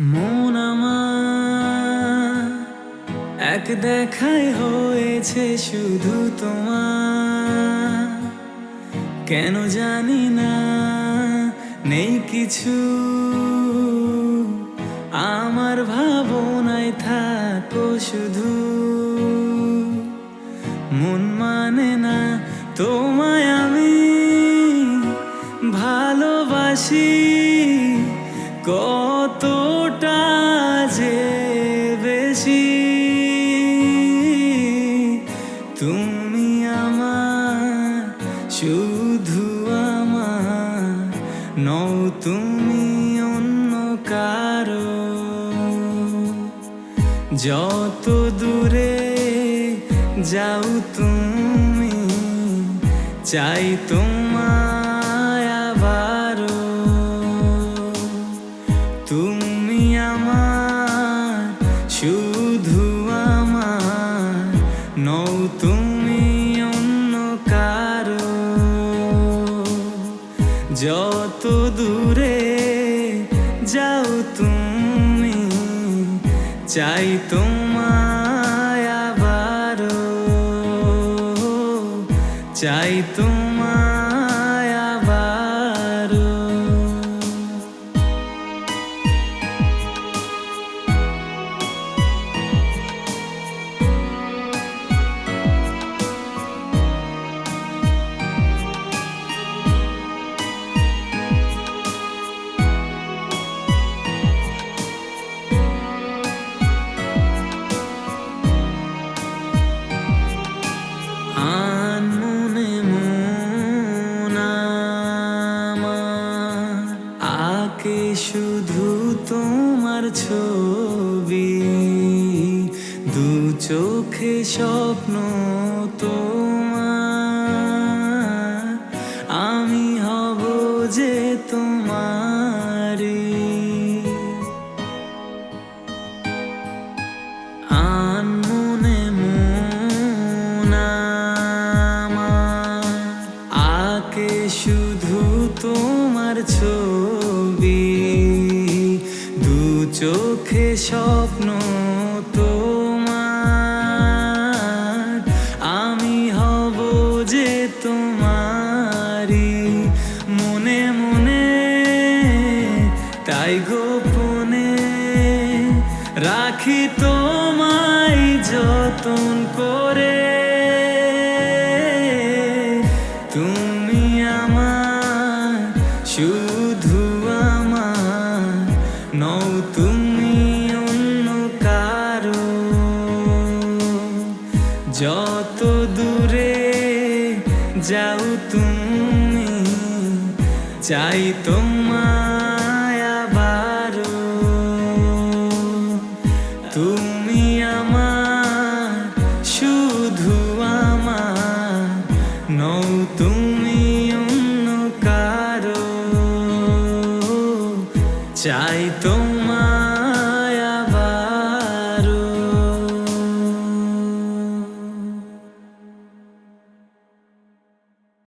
মন আমার এক দেখায় হয়েছে শুধু তোমার। কেন জানি না, নেই কিছু। আমার ভাবনায় থাকো শুধু। মন মানে না তোমায় আমি ভালোবাসি। কত তুমি আমার শুধু আমার নও তুমি অন্য কারও। যত দূরে যাও তুমি চাই তোমায় তুমি অন্য কারও। যত দূরে যাও তুমি চাই তোমায় আবারও চাই তোমায় তোমার ছবি দু চোখে স্বপ্ন তোমার চোখে স্বপ্ন তোমার। আমি হব যে তোমারি মনে মনে, তাই গোপনে রাখি তোমায় যতন করে। তুমি যাও তুমি, চাই তোমায় আবারও। তুমি আমার, শুধু আমার নও তুমি অন্য কারও। চাই তো